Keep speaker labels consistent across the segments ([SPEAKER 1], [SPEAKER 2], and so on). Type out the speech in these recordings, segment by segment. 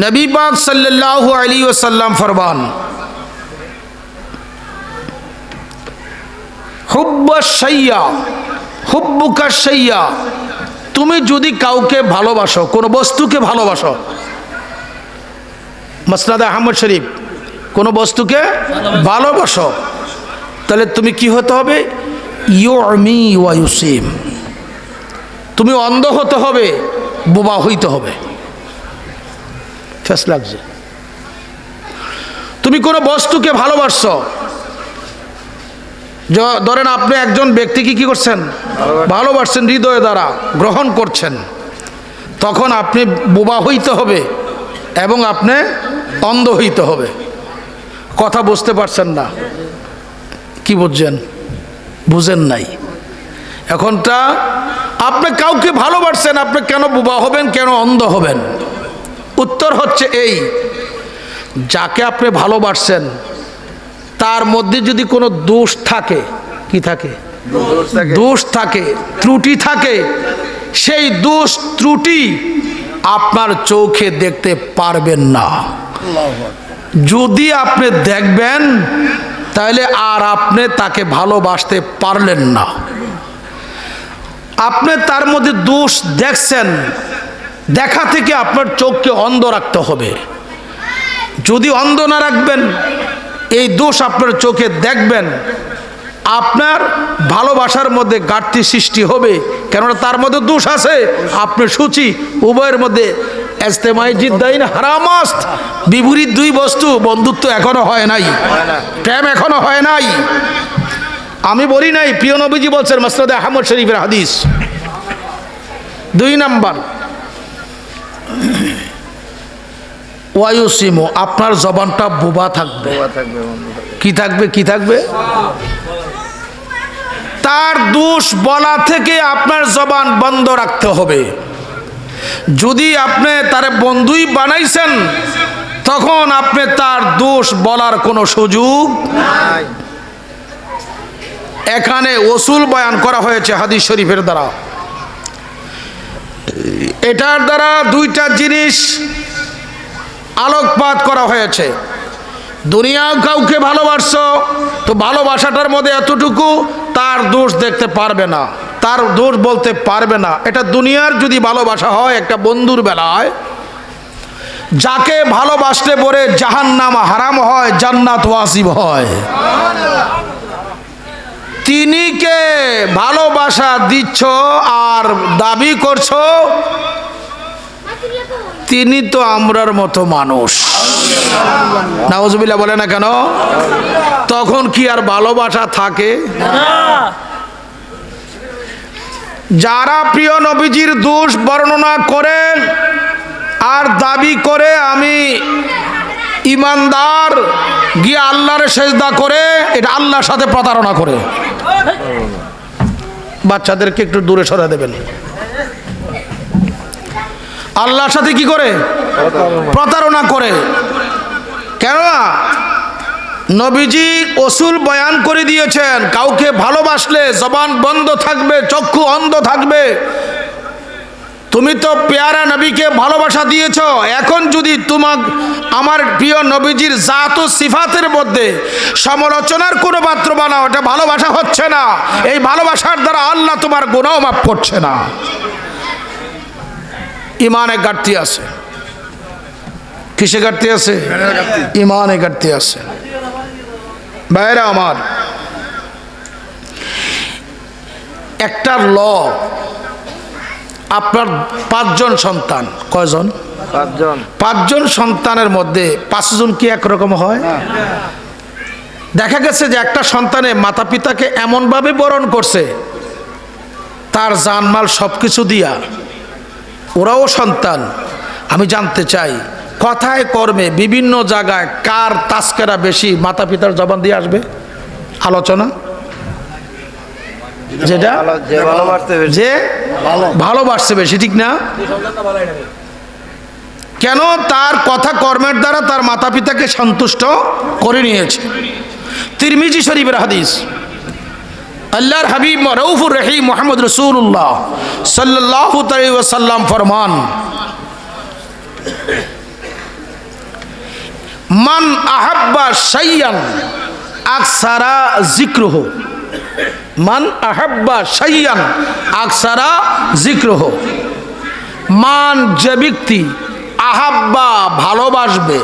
[SPEAKER 1] নবী পাক সাল্লাল্লাহু আলাইহি ওয়াসাল্লাম ফরমান হুব্বুকা সাইয়া তুমি যদি কাউকে ভালোবাসো, কোনো বস্তুকে ভালোবাসো, মসনাদ আহমদ শরীফ, কোনো বস্তুকে ভালোবাসো, তাহলে তুমি কি হতে হবে? ইয়মি ওয়াইসিম তুমি অন্ধ হতে হবে, বোবা হইতে হবে। ফেস লাগছে। তুমি কোনো বস্তুকে ভালোবাসছো? য- ধরেন আপনি একজন ব্যক্তিকে কি করছেন? ভালোবাসছেন হৃদয় দ্বারা গ্রহণ করছেন। তখন আপনি বোবা হইতে হবে এবং আপনি অন্ধ হইতে হবে। কথা বুঝতে পারছেন না। কি বুঝছেন? বুঝেন নাই। এখনটা আপনি কাউকে ভালোবাসছেন আপনি কেন বোবা হবেন কেন অন্ধ হবেন? উত্তর হচ্ছে এই যাকে আপনি ভালোবাসছেন তার মধ্যে যদি কোনো দোষ থাকে কি থাকে? দোষ থাকে। ত্রুটি থাকে সেই দোষ ত্রুটি আপনার চোখে দেখতে পারবেন না। যদি আপনি দেখবেন তাহলে আর আপনি তাকে ভালোবাসতে পারলেন না। আপনি তার মধ্যে দোষ দেখছেন দেখা থেকে আপনার চোখকে অন্ধ রাখতে হবে। যদি অন্ধ না রাখবেন, এই দোষ আপনার চোখে দেখবেন, আপনার ভালোবাসার মধ্যে ঘাটতি সৃষ্টি হবে। কেননা তার মধ্যে দোষ আছে। আপনি সূচি, উভয়ের মধ্যে এস্তেমাই জিদ্দাইন হারামাস্ত বিপরীত দুই বস্তু বন্ধুত্ব এখনও হয় নাই। প্রেম এখনও হয় নাই। আমি বলি নাই, প্রিয় নবীজি বলছেন মাসরাদ আহমদ শরীফের হাদিস। দুই নাম্বার ওয়ায়ুসিমো আপনার জবানটা বোবা থাকবে। কি থাকবে কি থাকবে? তার দোষ বলা থেকে আপনার জবান বন্ধ রাখতে হবে। যদি আপনি তার বন্ধুই বানাইছেন তখন আপনি তার দোষ বলার কোনো সুযোগ এখানে ওসুল বয়ান করা হয়েছে হাদিস শরীফের দ্বারা। এটার দ্বারা দুইটা জিনিস আলোকপাত করা হয়েছে। দুনিয়া কাউকে ভালোবাসছো, তো ভালোবাসাটার মধ্যে এতটুকু তার দোষ দেখতে পারবে না। তার দোষ বলতে পারবে না। এটা দুনিয়ার যদি ভালোবাসা হয়, একটা বন্ধুর বেলায়, যাকে ভালোবাসতে পরে জাহান নাম হারাম হয়, জান্নাত ওয়াসিব হয়। তিনি কে? ভালোবাসা দিচ্ছ আর দাবি করছ তিনি তো আমরার মতো মানুষ। নাওজবিল্লা বলে না কেন? তখন কি আর ভালোবাসা থাকে? যারা প্রিয় নবীজির দোষ বর্ণনা করেন আর দাবি করে আমি ইমানদার গিয়ে আল্লাহর সেজদা করে, এটা আল্লাহর সাথে প্রতারণা করে। বাচ্চাদেরকে একটু দূরে সরে দেবেন। আল্লাহর সাথে কি করে? প্রতারণা করে। কেন নবীজি অসুল বয়ান করে দিয়েছেন, কাউকে ভালোবাসলে জবান বন্ধ থাকবে, চক্ষু অন্ধ থাকবে। তুমি তো পেয়ারা নবীকে ভালোবাসা দিয়েছ, এখন যদি তোমার আমার প্রিয় নবীজির জাত ও সিফাতের মধ্যে সমালোচনার কোনো পাত্র বানাও, এটা ভালোবাসা হচ্ছে না। এই ভালোবাসার দ্বারা আল্লাহ তোমার গুণাও মাফ করছে না। ইমানে ঘাটতি আছে। কিসে ঘাটতি আছে? ইমানে ঘাটতি আছে। বাইরা আমার একটা ল আপনার পাঁচজন সন্তান কয়জন?
[SPEAKER 2] পাঁচজন।
[SPEAKER 1] পাঁচজন সন্তানের মধ্যে পাঁচজন কি একরকম হয়? দেখা গেছে যে একটা সন্তানে মাতা পিতাকে এমনভাবে বরণ করছে তার জানমাল সব কিছু দিয়া ওরাও সন্তান। আমি জানতে চাই, কথায় কর্মে বিভিন্ন জায়গায় কার তাস্কেরা বেশি মাতা পিতার জবান দিয়ে আসবে? আলোচনা। যেটা?
[SPEAKER 2] যে
[SPEAKER 1] ভালোবাসছে বেশি, ঠিক না? কেন তার কথা কর্মের দ্বারা তার মাতা পিতাকে সন্তুষ্ট করে নিয়েছে? তিরমিজি শরীফের হাদিস। আল্লাহর হাবিব রৌফুর রহিম মোহাম্মদ রসুল্লাহ সাল্লাহ সাল্লাম ফরমান, মান আহাব্বা সাইয়ান আকসারা জিক্রহ মান আহাব্বা সাইয়ান আকসারা জিক্রহ মান যে ব্যক্তি আহাব্বা ভালোবাসবে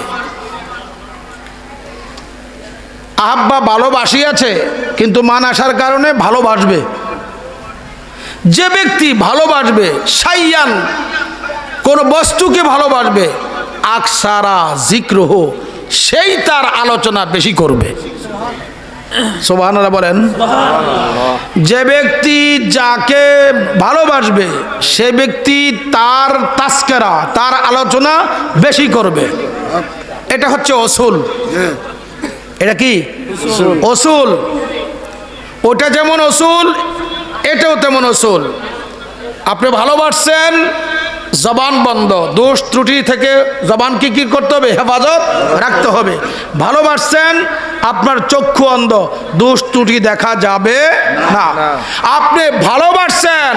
[SPEAKER 1] আহাব্বা ভালোবাসিয়াছে, কিন্তু মান আসার কারণে ভালোবাসবে। যে ব্যক্তি ভালোবাসবে, সাইয়ান, কোন বস্তুকে ভালোবাসবে, আকসারা জিক্রহ, সেই তার আলোচনা বেশি করবে। সোবাহানারা বলেন, যে ব্যক্তি যাকে ভালোবাসবে, সে ব্যক্তি তার তাস্কেরা, তার আলোচনা বেশি করবে। এটা হচ্ছে অসুল এটা কি? অসুল ওটা যেমন অসুল এটাও তেমন অসুল আপনি ভালোবাসছেন জবান বন্ধ। দোষ ত্রুটি থেকে জবানকে কি করতে হবে? হেফাজত রাখতে হবে। ভালোবাসছেন আপনার চক্ষু অন্ধ। দোষ ত্রুটি দেখা যাবে না। আপনি ভালোবাসছেন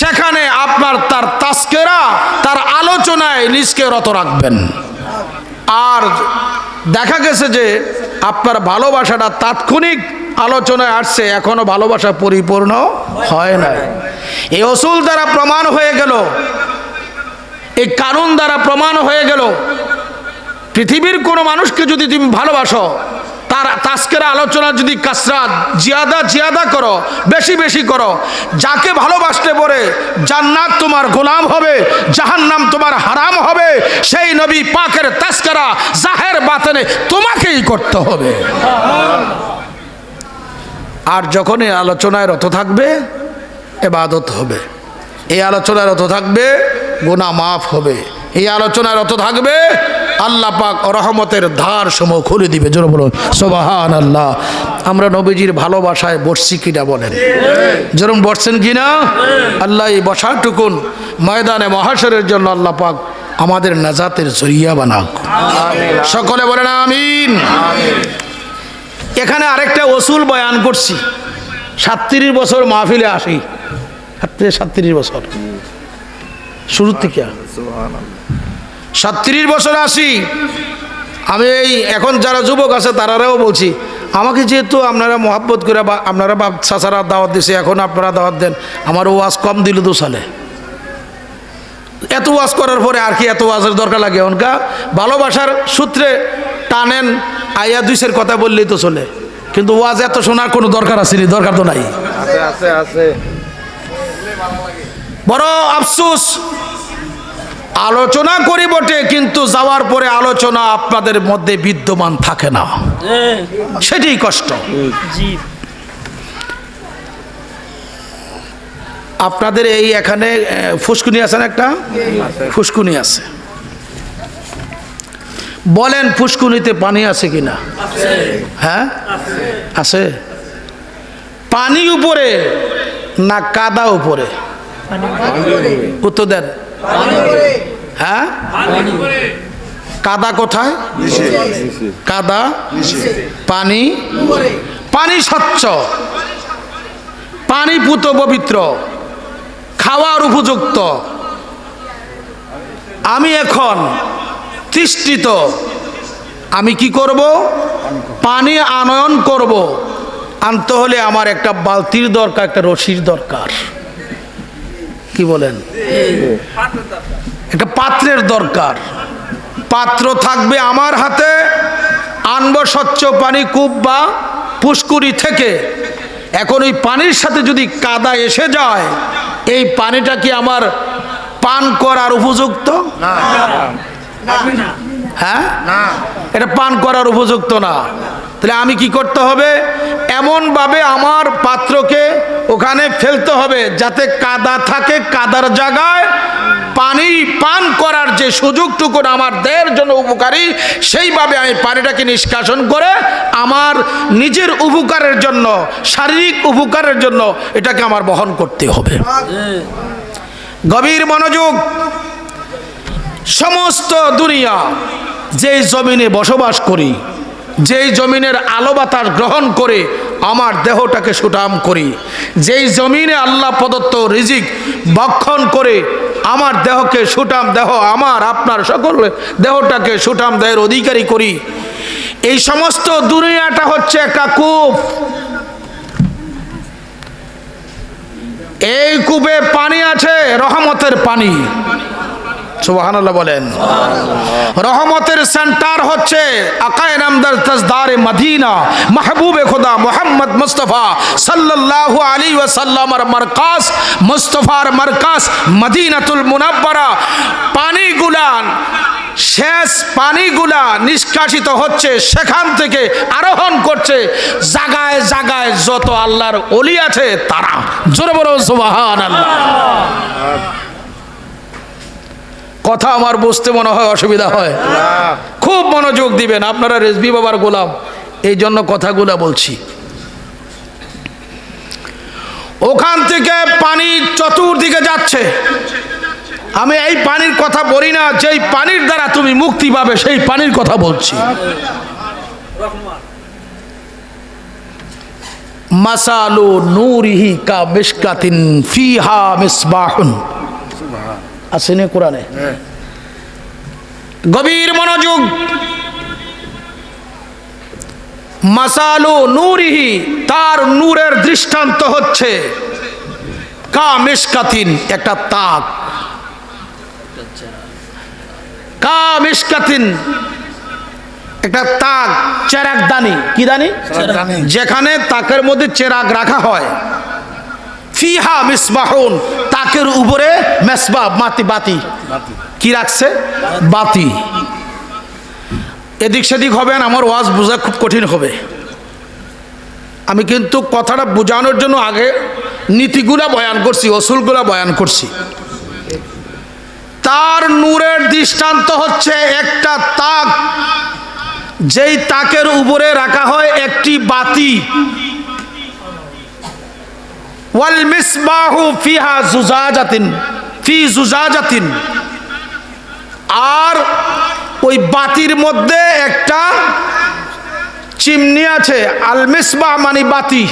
[SPEAKER 1] সেখানে আপনার তার তাস্কেরা তার আলোচনায় নিজকে রত রাখবেন। আর দেখা গেছে যে আপনার ভালোবাসাটা তাৎক্ষণিক আলোচনায় আসছে, এখনও ভালোবাসা পরিপূর্ণ হয় নাই। এই অসুল দ্বারা প্রমাণ হয়ে গেল, এই কারণ দ্বারা প্রমাণ হয়ে গেল, পৃথিবীর কোনো মানুষকে যদি তুমি ভালোবাসো তার তাস্কের আলোচনা যদি কাসরাত, জিয়াদা জিয়াদা করো, বেশি বেশি করো, যাকে ভালোবাসতে পরে জান্নাত তোমার গোলাম হবে, জাহান্নাম তোমার হারাম হবে, সেই নবী পাকের তাস্করা জাহের বাতেনে তোমাকেই করতে হবে। আর যখন আলোচনায় রত থাকবে, এবাদত হবে। এই আলোচনায় রত থাকবে, গুনাহ মাফ হবে। এই আলোচনায় রত থাকবে, আল্লাহ পাক রহমতের ধার সমূহ খুলে দিবে। জোর বলুন সোবাহান আল্লাহ আমরা নবীজির ভালোবাসায় বসছি কিনা বলেন। যেরকম বসছেন কিনা? আল্লাহ এই বসাটুকুন ময়দানে মহাসরের জন্য আল্লাহ পাক আমাদের নাজাতের জরিয়া বানাক। সকলে বলেন আমিন। এখানে আরেকটা ওসুল বয়ান করছি। সাতত্রিশ বছর মাহফিলে আসি। সাতত্রিশ বছর। শুরুর থেকে। সাতত্রিশ বছর আসি। আমি এই এখন যারা যুবক আছে তারাও বলছি, আমাকে যেহেতু আপনারা মহাব্বত করে বা, আপনারা বাপ চাচারা দাওয়াত দিছে, এখন আপনারা দাওয়াত দেন, আমার ওয়াজ কম দিল দু সালে এত ওয়াজ করার পরে আর কি এত ওয়াজের দরকার লাগে? অনকা ভালোবাসার সূত্রে টানেন, আইয়া দুইশের কথা বললেই তো চলে। কিন্তু ওয়াজ এত শোনার কোনো দরকার আসেনি, দরকার তো নাই।
[SPEAKER 2] আছে আছে আছে।
[SPEAKER 1] বড় আফসুস। আলোচনা করি বটে, কিন্তু যাওয়ার পরে আলোচনা আপনাদের মধ্যে বিদ্যমান থাকে না। সেটাই কষ্ট। আপনাদের এই এখানে ফুসকুনি আছে না একটা? ফুসকুনি আছে। বলেন ফুসকুনিতে পানি আছে কিনা? হ্যাঁ? আছে। পানি উপরে না কাদা উপরে। উত্তর দেন। হ্যাঁ? কাদা কোথায়? কাদা, পানি। পানি স্বচ্ছ। পানি পুত পবিত্র। খাওয়ার উপযুক্ত। আমি এখন তৃষ্টিত। আমি কি করব? পানি আনয়ন করব। আনতে হলে আমার একটা বালতির দরকার একটা রশির দরকার। কি বলেন? একটা পাত্রের দরকার। পাত্র থাকবে আমার হাতে আনব স্বচ্ছ পানি কূপ বা পুষ্কুরি থেকে। এখন ওই পানির সাথে যদি কাদা এসে যায় এই পানিটা কি আমার পান করার উপযুক্ত? হ্যাঁ? এটা পান করার উপযুক্ত না। তাহলে আমি কি করতে হবে? এমনভাবে আমার পাত্রকে ওখানে ফেলতে হবে, যাতে কাদা থাকে কাদার জায়গায় পানি পান করার যে সুযোগটুকু আমার দেহের জন্য উপকারী, সেইভাবে আমি পানিটাকে নিষ্কাশন করে আমার নিজের উপকারের জন্য, শারীরিক উপকারের জন্য এটাকে আমার বহন করতে হবে। গভীর মনোযোগ, সমস্ত দুনিয়া যেই জমিনে বসবাস করি যেই জমিনের আলো বাতাস গ্রহণ করে আমার দেহটাকে সুটাম করি। যেই জমিনে আল্লাহ প্রদত্ত রিজিক ভক্ষণ করে আমার দেহকে সুটাম দেহ, আমার, আপনার সকল দেহটাকে সুটাম দেহের অধিকারী করি। এই সমস্ত দুনিয়াটা হচ্ছে একটা কূপ। এই কূপে পানি আছে, রহমতের পানি। সুবহানাল্লাহ বলেন। রহমতের সেন্টার হচ্ছে আকায় নামদার তাজদারে মাহবুবে খোদা মোহাম্মদ মুস্তফা সাল্লাল্লাহু আলী ওয়াসাল্লামার মারকাস মুস্তফার মারকাস মদিনাতুল মুনাব্বারা। পানিগুলান শেষ পানিগুলা নিষ্কাশিত হচ্ছে, সেখান থেকে আরোহণ করছে। জাগায় জাগায় যত আল্লাহর অলি আছে, তারা। জোরে বড় সুবাহান আল্লাহ কথা আমার বুঝতে মনে হয় অসুবিধা হয়। খুব মনোযোগ দিবেন, আপনারা রেজবি বাবার গোলাম। এই জন্য কথাগুলো বলছি। ওখান থেকে পানি চতুর্দিকে যাচ্ছে। আমি এই পানির কথা বলি না, যেই পানির দ্বারা তুমি মুক্তি পাবে, সেই পানির কথা বলছি। মাসালু নূরিহি কা মিশকাতিন ফিহা মিসবাহুন। আসেনি কোরআনে। গভীর মনোযোগ। মাসালু নূরিহি তার নূরের দৃষ্টান্ত হচ্ছে। কা মিশকাতিন একটা তাক। কা মিশকাতিন একটা তাক চেরাক দানি কি দানি? যেখানে তাকের মধ্যে চেরাক রাখা হয়। ফিহা মিসবাহুন, তাকের উপরে মেসবা, মাতি, বাতি। কি রাখছে? বাতি। এদিক সেদিক হবেন আমার ওয়াজ বোঝা খুব কঠিন হবে। আমি কিন্তু কথাটা বোঝানোর জন্য আগে নীতিগুলা বয়ান করছি অসুলগুলা বয়ান করছি। তার নূরের দৃষ্টান্ত হচ্ছে একটা তাক, যেই তাকের উপরে রাখা হয় একটি বাতি। ওয়াল মিসবাহু ফিহা জুজাজাতিন ফি জুজাজাতিন। আর ওই বাতির মধ্যে একটা চিমনি আছে আল মিসবাহ মানে বাতি।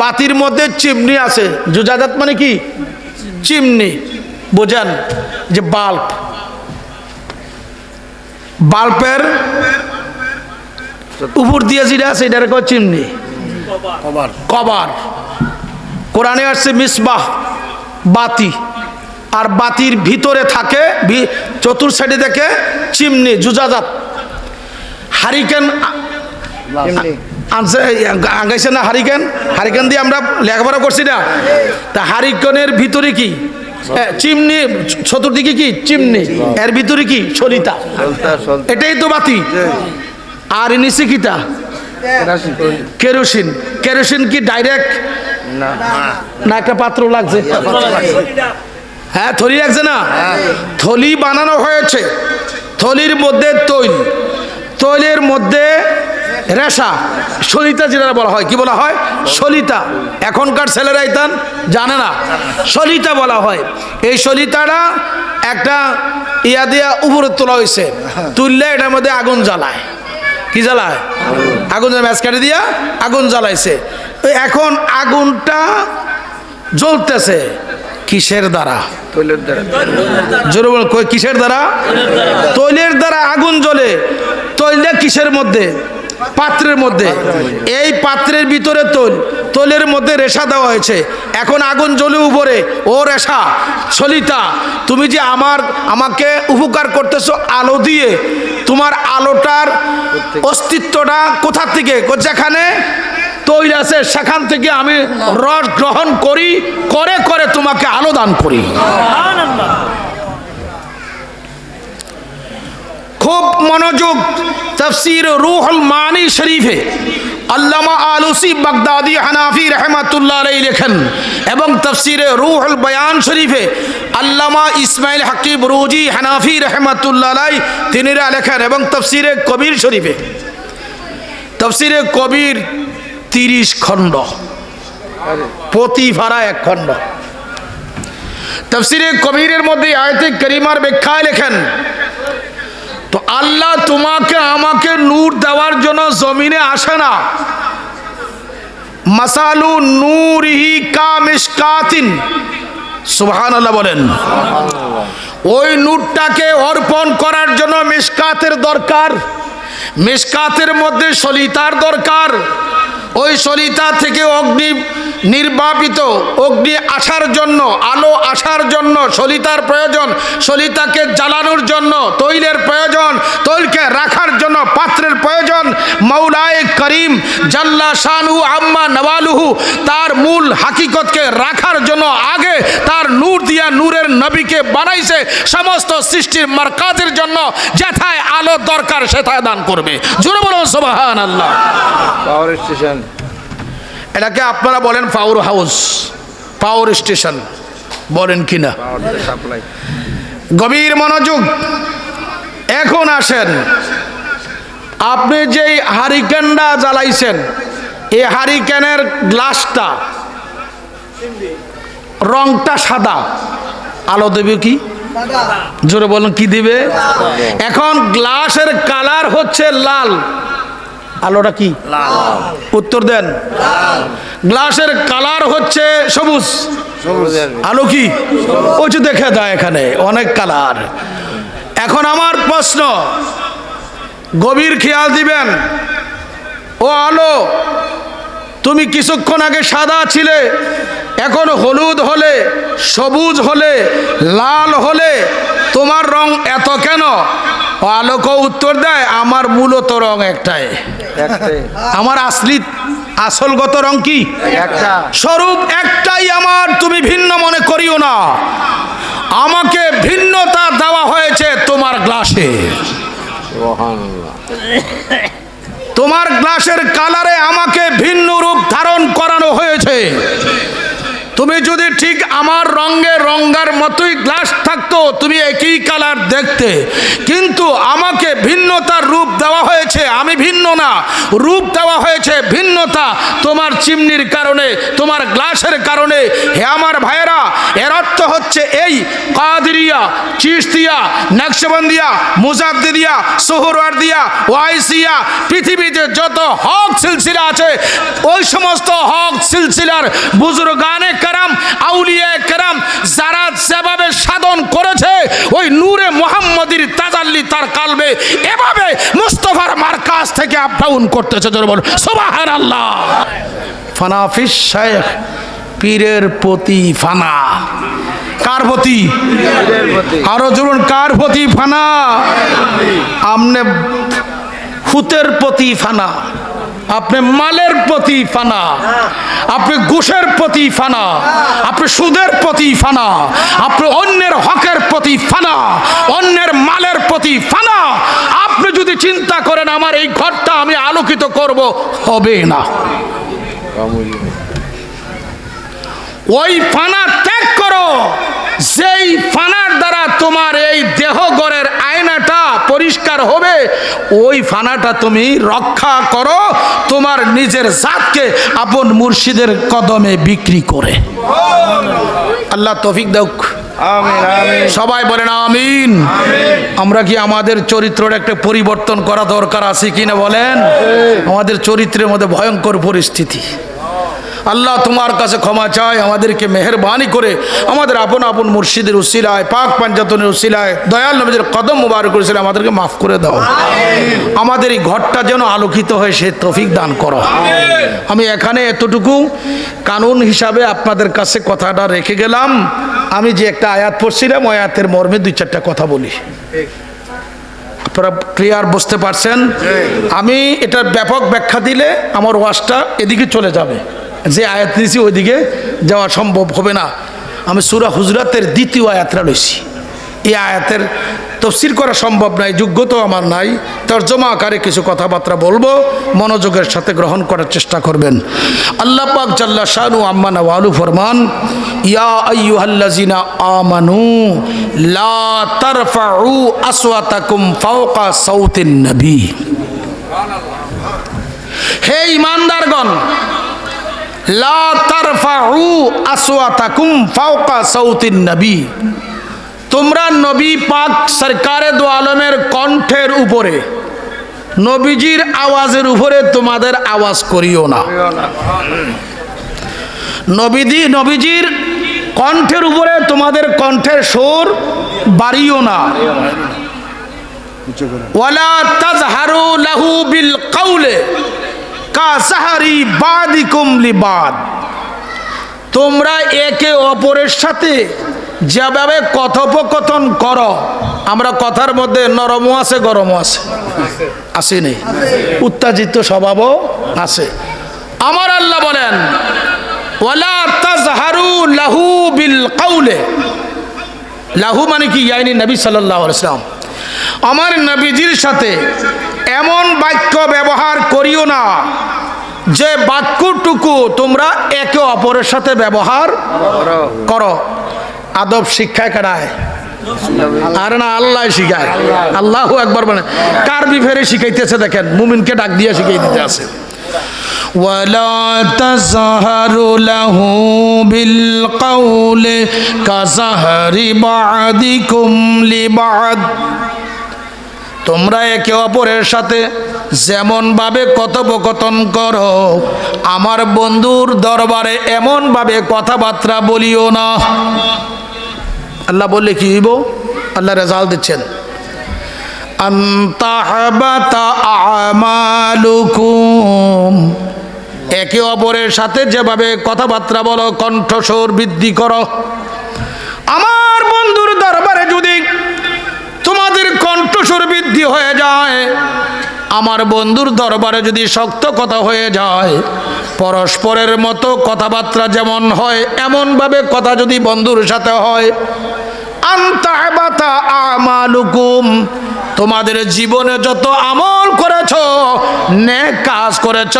[SPEAKER 1] বাতির মধ্যে চিমনি আছে। জুজাজাত মানে কি? চিমনি। বোঝান যে বাল্ব। বাল্বের উপর দিয়ে যেটা আছে এটার চিমনি?
[SPEAKER 2] কবার
[SPEAKER 1] কবার কোরআনে আসছে মিসবাহ বাতি। আর বাতির ভিতরে থাকে চতুর সাইডে দেখে চিমনি জুজাজাত হারিকেন আগাইছে না হারিকেন? হারিকেন দিয়ে আমরা লেখাপড়া করছি না। তা হারিকেনের ভিতরে কি? চিমনি চতুর্দিকে কি? চিমনি। এর ভিতরে কি? সলিতা। এটাই তো বাতি। আর নিচে কিটা কেরোসিন। কেরোসিন কি ডাইরেক্ট
[SPEAKER 2] না।
[SPEAKER 1] একটা পাত্র লাগছে। হ্যাঁ থলি লাগছে না? থলি বানানো হয়েছে। থলির মধ্যে তৈল। তৈলের মধ্যে রেশা। সলিতা যেটা বলা হয় কি বলা হয়? সলিতা। এখনকার ছেলেরা ইতান জানে না। সলিতা বলা হয়। এই সলিতাটা একটা ইয়া দিয়া উপরে তোলা হয়েছে। তুললে এটার মধ্যে আগুন জ্বালায়। কি জ্বালায়? আগুন ম্যাচ কাটে দিয়া আগুন জ্বালাইছে। এখন আগুনটা জ্বলতেছে কিসের দ্বারা?
[SPEAKER 2] তৈলের দ্বারা।
[SPEAKER 1] জোরে বল কিসের দ্বারা? তৈলের দ্বারা আগুন জ্বলে। তৈলটা কিসের মধ্যে? পাত্রের মধ্যে। এই পাত্রের ভিতরে তৈল তৈলের মধ্যে রেশা দেওয়া হয়েছে। এখন আগুন জ্বলে উপরে। ও রেশা সলিতা তুমি যে আমার আমাকে উপকার করতেছো আলো দিয়ে তোমার আলোটার অস্তিত্বটা কোথা থেকে? যেখানে? তৈল আছে সেখান থেকে আমি রস গ্রহণ করি করে করে তোমাকে আলো দান করি। খুব মনোযোগ তফসির রুহুল মানি শরীফে আল্লামা আলুসি বাগদাদি হানাফি রহমাতুল্লাহ আলাই লেখেন এবং তফসিরে রুহুল বয়ান শরীফে আল্লামা ইসমাইল হাকিব রুজি হানাফি রহমাতুল্লাহ আলাই তিনিরা লেখেন এবং তফসিরে কবির শরীফে। তফসিরে কবির তিরিশ খণ্ড। প্রতি ভাড়া এক খণ্ড। তফসিরে কবিরের মধ্যে আয়তে করিমার ব্যাখ্যায় লেখেন, তো আল্লাহ তোমাকে আমাকে নূর দেওয়ার জন্য জমিনে আসে না। মাসালু নূরিহি কা মিশকাতিন। সুবহানাল্লাহ বলেন, ওই নূরটাকে অর্পণ করার জন্য মিসকাতের দরকার মিসকাতের মধ্যে সলিতার দরকার ওই সরিতা থেকে অগ্নি নির্বাপিত অগ্নি আসার জন্য, আলো আসার জন্য, সলিতার প্রয়োজন, সলিতাকে জ্বালানোর জন্য, তৈলের প্রয়োজন, তৈলকে রাখার জন্য পাত্রের প্রয়োজন। মৌলায় করিম জাল্লা শানু আম্মা নওয়ালুহু তার মূল হাকিকতকে রাখার জন্য আগে তার নূর দিয়া নূরের নবীকে বানাইছে, সমস্ত সৃষ্টির মার্কাতের জন্য যেথায় আলো দরকার সেথায় দান করবে। জোরে বলো সোবাহান আল্লাহ
[SPEAKER 2] পাওয়ার স্টেশন
[SPEAKER 1] এটাকে আপনারা বলেন পাওয়ার হাউস পাওয়ার স্টেশন বলেন
[SPEAKER 2] কি না
[SPEAKER 1] গভীর মনোযোগ এখন আসেন। আপনি যেই হারিকেনটা জ্বালাইছেন এই হারিকেনের গ্লাসটা রংটা সাদা। আলো দেবে কি? জোরে বলুন কি দিবে? এখন গ্লাসের কালার হচ্ছে লাল। আলোটা কি? উত্তর দেন। গ্লাসের কালার হচ্ছে সবুজ। আলো কি? উঁচু দেখে দেয় এখানে অনেক কালার। এখন আমার প্রশ্ন গভীর খেয়াল দিবেন? ও আলো তুমি কিছুক্ষণ আগে সাদা ছিলে এখন হলুদ হলে সবুজ হলে লাল হলে তোমার রং এত কেন? আলোকে উত্তর দেয় আমার মূলত রং একটাই। আমার আসলি আসলগত রং কি? স্বরূপ একটাই আমার তুমি ভিন্ন মনে করিও না। আমাকে ভিন্নতা দেওয়া হয়েছে তোমার গ্লাসে। তোমার গ্লাসের কালারে আমাকে ভিন্ন রূপ ধারণ করানো হয়েছে। তুমি যদি ঠিক আমার রঙে রঙ্গার মতোই গ্লাস থাকতো, তুমি একই কালার দেখতে। কিন্তু আমাকে ভিন্নতার রূপ দেওয়া হয়েছে, আমি ভিন্ন না। রূপ দেওয়া হয়েছে ভিন্নতা তোমার চিমনির কারণে, তোমার গ্লাসের কারণে। হে আমার ভাইয়েরা, এর অর্থ হচ্ছে এই, কাদরিয়া চিস্তিয়া নকশবন্দিয়া, মুজাদ্দিদিয়া, সোহরওয়ার্দিয়া, ওয়াইসিয়া, পৃথিবীতে যত হক সিলসিলা আছে, ওই সমস্ত হক সিলসিলার বুজুর্গানে কারাম, আউলিয়া কারাম যারা যেভাবে সাধন করেছে, ওই নূরে মোহাম্মদীর তাজাল্লি তার কালবে। এভাবে মুস্তফার মার্কাজ থেকে আপ ডাউন করতেছে বল সুবাহান আল্লাহ ফানাফিস শেখ পীরের প্রতি ফানা। কার প্রতি? আরও জরুন কার প্রতি ফানা? আমনে হুতের প্রতি ফানা। আপনি মালের প্রতি ফানা, আপনি ঘুষের প্রতি ফানা, আপনি সুদের প্রতি ফানা, আপনি অন্যের হকের প্রতি ফানা, অন্যের মালের প্রতি ফানা। আপনি যদি চিন্তা করেন, আমার এই ঘরটা আমি আলোকিত করব হবে না। ওই ফানা ত্যাগ করো। যেই ফানার দ্বারা তোমার এই দেহগড়ের আয়নাটা পরিষ্কার হবে ওই ফানাটা তুমি রক্ষা করো তোমার নিজের জাতকে আপন মুর্শিদের কদমে বিক্রি করে। আল্লাহ তফিক দেখ সবাই বলেন আমিন। আমরা কি আমাদের চরিত্রের একটা পরিবর্তন করা দরকার আছে কিনা বলেন? আমাদের চরিত্রের মধ্যে ভয়ঙ্কর পরিস্থিতি। আল্লাহ তোমার কাছে ক্ষমা চাই আমাদেরকে মেহরবানি করে আমাদের আপন আপন মুর্শিদের উসিলায় পাক পাঞ্জাতনের উসিলায় দয়াল নবীদের কদম মুবারক করেছিল আমাদেরকে মাফ করে দাও। আমাদের এই ঘরটা যেন আলোকিত হয় সে তফিক দান করো। আমি এখানে এতটুকু কানুন হিসাবে আপনাদের কাছে কথাটা রেখে গেলাম। আমি যে একটা আয়াত পড়ছিলাম ওই আয়াতের মর্মে দুই চারটা কথা বলি। আপনারা ক্লিয়ার বুঝতে পারছেন? আমি এটার ব্যাপক ব্যাখ্যা দিলে আমার ওয়াজটা এদিকে চলে যাবে। যে আয়াত নিয়েছি, ওইদিকে যাওয়া সম্ভব হবে না। আমি সুরা হুজরাতের দ্বিতীয় আয়াতটা লইছি এই আয়াতের তফসির করা সম্ভব নাই যোগ্যতাও আমার নাই। তর্জমা আকারে কিছু কথাবার্তা বলব, মনোযোগের সাথে গ্রহণ করার চেষ্টা করবেন। আল্লাহ পাক জাল্লা শানু আম্মানা ওয়ালু ফরমান, ইয়া আইয়ুহাল্লাযিনা আমানু লা তারফাউ আসওয়াতাকুম ফাওকা সাউতিন নবী। হে ইমানদারগণ লা তারফাউ আসওয়াতাকুম ফাওকা সাউতিন নবী। তোমরা নবী পাক সরকারে দো আলমের কণ্ঠের উপরে, নবীজির আওয়াজের উপরে তোমাদের আওয়াজ করিও না। নবীজি নবীজির কণ্ঠের উপরে তোমাদের কণ্ঠের সুর বাড়িও না। ওয়ালা তাজহারু লাহু বিল কাউলে। তোমরা একে অপরের সাথে যেভাবে কথোপকথন করো, আমরা কথার মধ্যে নরমও আছে, গরমও আছে। আছে নেই। উত্তেজিত স্বভাবও আছে। আমার আল্লাহ বলেন, ওয়ালা লাহু বিল কাউলে। লাহু মানে কি? ইয়াইনি নবী সাল্লাহ ইসলাম আমার নবীজির সাথে এমন বাক্য ব্যবহার করিও না যে বাক্যটুকু তোমরা একে অপরের সাথে ব্যবহার
[SPEAKER 2] করো
[SPEAKER 1] করো আদব শিক্ষায় কাটায় আর না আল্লাহ শিখায় আল্লাহ একবার মানে কার বিফেরে শিখাইতেছে দেখেন মুমিনকে ডাক দিয়ে শিখাই দিতে আছে ولا تزهر له بالقول كزهر بعضكم لبعض তোমরা একে অপরের সাথে যেমনভাবে কথোপকথন করো, আমার বন্ধুর দরবারে এমনভাবে কথাবার্তা বলিও না। আল্লাহ বললে কি হইব? আল্লাহ রেজাল্ট দিচ্ছেন। একে অপরের সাথে যেভাবে কথাবার্তা বলো, কণ্ঠস্বর বৃদ্ধি করো আমার বন্ধুর দরবারে যদি তোমাদের কণ্ঠস্বর বৃদ্ধি হয়ে যায়। আমার বন্ধুর দরবারে যদি শক্ত কথা হয়ে যায় পরস্পরের মতো কথাবার্তা যেমন হয় এমনভাবে কথা যদি বন্ধুর সাথে হয় আমালুকুম তোমাদের জীবনে যত আমল করেছ নে কাজ করেছ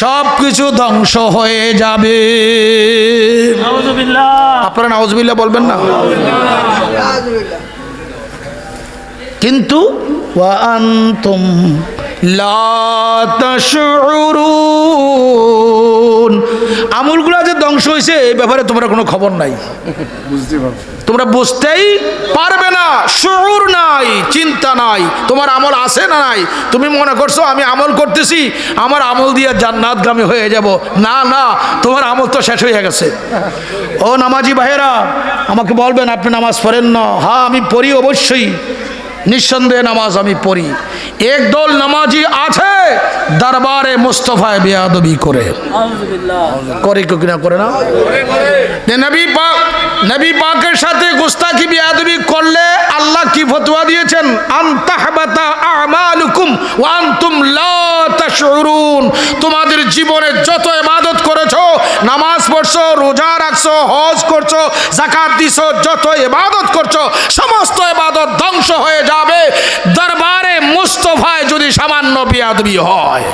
[SPEAKER 1] সব কিছু ধ্বংস হয়ে যাবে। আপনারা নাউজবিল্লা বলবেন না? কিন্তু লা তাশউরুন। আমলগুলো যে ধ্বংস হয়েছে এই ব্যাপারে তোমরা কোনো খবর নাই। তোমরা বুঝতেই পারবে না শুর নাই চিন্তা নাই তোমার আমল আছে না নাই। তুমি মনে করছ আমি আমল করতেছি আমার আমল দিয়ে জান্নাতগামী হয়ে যাব। না না তোমার আমল তো শেষ হয়ে গেছে। ও নামাজি ভাইয়েরা আমাকে বলবেন আপনি নামাজ পড়েন না? হ্যাঁ আমি পড়ি অবশ্যই। নিঃসন্দেহে নামাজ আমি পড়ি। একদল নামাজি আছে দরবারে মুস্তফায় বেয়াদবি করে। করে কেউ কিনা করে না? নবী পাক, নবী পাকের সাথে গুস্তাকি বিয়াদবি করলে আল্লাহ কি ফতোয়া দিয়েছেন? আনতাহবাতা আমালুকুম ওয়া আনতুম লা তাশউরুন। তোমাদের জীবনে যত ইবাদত করেছ, নামাজ পড়ছো, রোজা রাখছো, হজ করছ, যাকাত দিছো, যত ইবাদত করছ, সমস্ত ইবাদত ধ্বংস হয়ে যাবে। দরবারে যদি সামান্য বিয়াদবি হয়।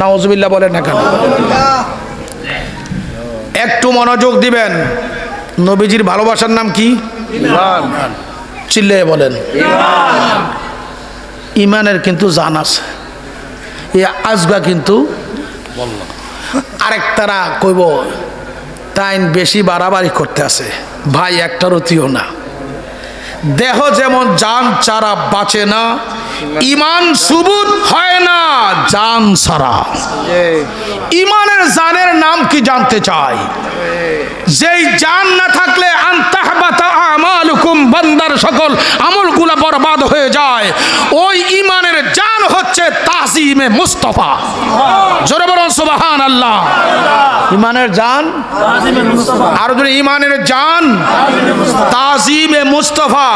[SPEAKER 1] নাউজুবিল্লাহ বলেন না কেন? একটু মনোযোগ দিবেন। নবীজির ভালোবাসার নাম কি? চিল্লে বলেন। ইমানের কিন্তু জান আছে। এ আজগা কিন্তু আরেক তারা কইব টাইম বেশি বাড়াবাড়ি করতে আছে। ভাই একটা রতিও না। দেহ যেমন যান ছাড়া বাঁচে না ইমান সুবুত হয় না যান
[SPEAKER 2] সারা
[SPEAKER 1] ইমানের জানের নাম কি জানতে চাই? যেই জান না থাকলে বান্দার সকল আমলগুলো বরবাদ হয়ে যায়। ওই ইমানের জান হচ্ছে তাজিমে মুস্তফা। জোরে বলুন সুবাহান আল্লাহ ইমানের জান আর যদি ইমানের জান? তাজিমে মুস্তফা।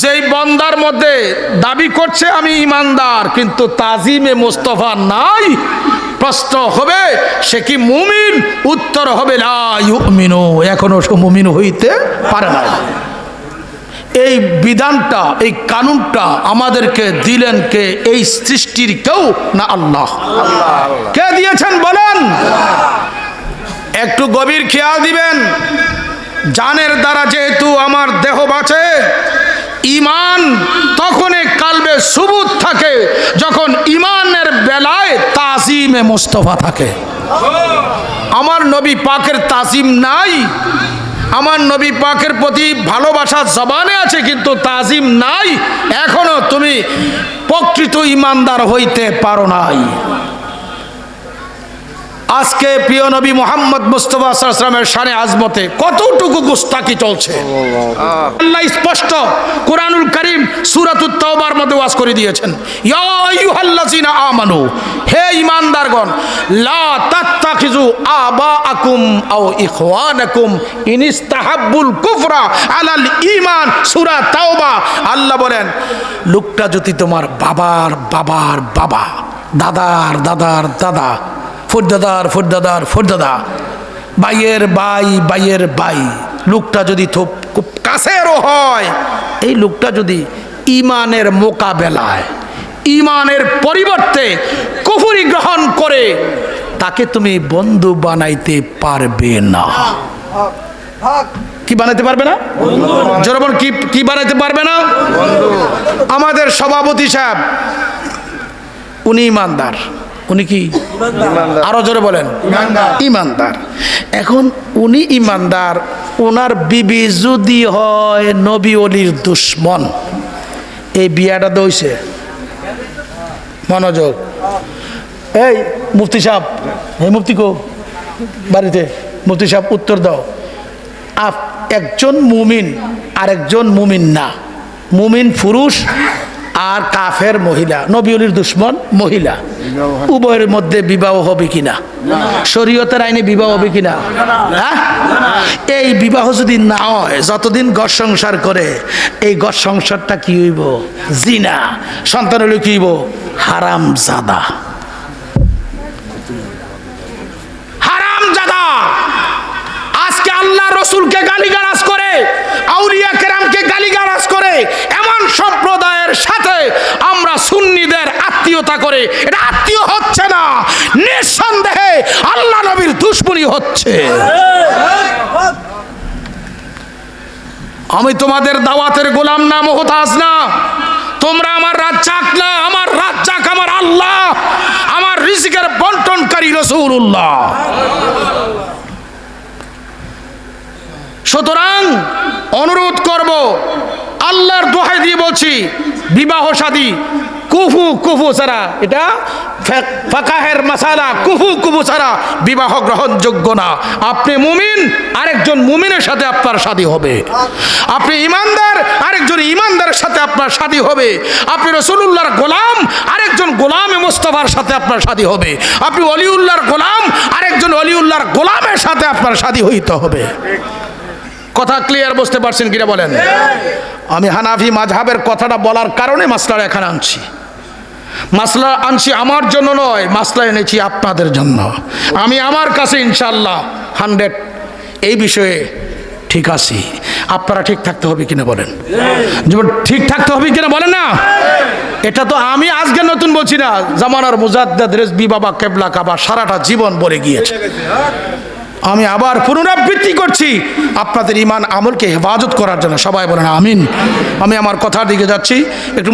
[SPEAKER 1] যেই বন্দার মধ্যে দাবি করছে আমি ইমানদার কিন্তু তাজিমে মুস্তফা নাই। প্রশ্ন হবে, সে কি মুমিন? উত্তর হবে, লা ইউমিনু। এখনও সে মুমিন হইতে পারে না এই বিধানটা, এই কানুনটা আমাদেরকে দিলেন কে? এই সৃষ্টির কেউ না আল্লাহ। কে দিয়েছেন বলেন? একটু গভীর খেয়াল দিবেন। জানের দ্বারা যেহেতু আমার দেহ বাঁচে ইমান তখনই কালবে সুবুত থাকে, যখন ইমানের বেলায় তাজিমে মোস্তফা থাকে। আমার নবী পাকের তাজিম নাই। আমার নবী পাকের প্রতি ভালোবাসা জবানে আছে, কিন্তু তাজিম নাই। এখনও তুমি প্রকৃত ইমানদার হইতে পারো নাই। আজকে প্রিয় নবী মোহাম্মদ মুস্তফা সাল্লামের সানে আজমতে কতটুকু গুস্তাকি চলছে? আল্লাহ স্পষ্ট কোরআনুল করিম সুরাতুত তাওবার মধ্যে ওয়াজ করে দিয়েছেন। ইয়া আইয়ুহাল্লাযিনা আমানু, হে ঈমানদারগণ, লা তাত্তাখিজু আবাআকুম আও ইখওয়ানাকুম ইন ইস্তাহাব্বুল কুফরা আলাল ঈমান। সূরা তাওবা, আল্লাহ বলেন, লোকটা যদি তোমার বাবার বাবার বাবা, দাদার দাদার দাদা ফুরদাদার ফুরদাদার, ফুরদাদা। বাইয়ের বাই বাইয়ের বাই। লোকটা যদি খুব কাছেরও হয়, এই লোকটা যদি ইমানের মোকাবেলায়, ইমানের পরিবর্তে কুফুরি গ্রহণ করে, তাকে তুমি বন্ধু বানাইতে পারবে না। কি বানাইতে পারবে না? জনগণ কি কি বানাইতে পারবে না? আমাদের সভাপতি সাহেব, উনি ইমানদার। উনি কি? আরও জোরে বলেন। ইমানদার। এখন উনি ইমানদার ওনার বিবি যদি হয় নবী অলির দুশ্মন। এই বিয়াটা দইছে মনোযোগ। এই মুফতি সাহেব এই মুফতি কো? বাড়িতে। মুফতি সাহেব উত্তর দাও। আপ একজন মুমিন আর একজন মুমিন না। মুমিন পুরুষ আর কাফের মহিলা নবীলির দুশ্মন মহিলা। উভয়ের মধ্যে বিবাহ হবে কিনা? শরীয়তের আইনে বিবাহ হবে কিনা? হ্যাঁ? এই বিবাহ যদি না হয়, যতদিন ঘর সংসার করে, এই ঘর সংসারটা কি হইব? জিনা। সন্তান হলে কি হইব? হারাম জাদা। হারাম জাদা। আজকে আল্লাহ রসুলকে করে আউলিয়া কেরামকে গালিগালাজ করে এমন সম্প্রদায়ের সাথে আমরা সুন্নিদের আত্মীয়তা করে, এটা আত্মীয় হচ্ছে না, নিঃসন্দেহে আল্লাহ নবীর দুশ্মনী হচ্ছে। আমি তোমাদের দাওয়াতের গোলাম না, মোহতাজ না। তোমরা আমার রাজ্জাক না, আমার রাজ্জাক আমার আল্লাহ, আমার রিজিকের বন্টনকারী রসুল্লাহ সুতরাং অনুরোধ করব, আল্লাহর দোহাই দিয়ে বলছি, বিবাহ শাদী কুফু কুফু ছাড়া, এটা ফাকাহের মাসালা, কুফু কুফু ছাড়া বিবাহ গ্রহণযোগ্য না। আপনি মুমিন, আরেকজন মুমিনের সাথে আপনার শাদী হবে। আপনি ইমানদার, আরেকজন ইমানদারের সাথে আপনার শাদী হবে। আপনি রসুলুল্লাহর গোলাম, আরেকজন গোলামে মোস্তফার সাথে আপনার শাদী হবে। আপনি অলিউল্লাহর গোলাম, আরেকজন অলিউল্লাহর গোলামের সাথে আপনার শাদী হইতে হবে। কথা ক্লিয়ার বুঝতে পারছেন কিনা বলেন? আমি হানাফি মাঝহাবের কথাটা বলার কারণে মাসলার এখানে আনছি। মাসলা আনছি আমার জন্য নয়, মাসলা এনেছি আপনাদের জন্য। আমি আমার কাছে ইনশাল্লাহ হান্ড্রেড এই বিষয়ে ঠিক আছি। আপনারা ঠিক থাকতে হবে কিনা বলেন? যেমন ঠিক থাকতে হবে কিনা বলেন না? এটা তো আমি আজকে নতুন বলছি না, জামানার মুজাদ্দাদ রেজবি বাবা কেবলা কাবা সারাটা জীবন বলে গিয়েছে। আমি আবার পুনরাবৃত্তি করছি। আপনাদের ইমান আমলকে হেফাজত করার জন্য সবাই বলেন আমিন। আমি আমার কথার দিকে যাচ্ছি। একটু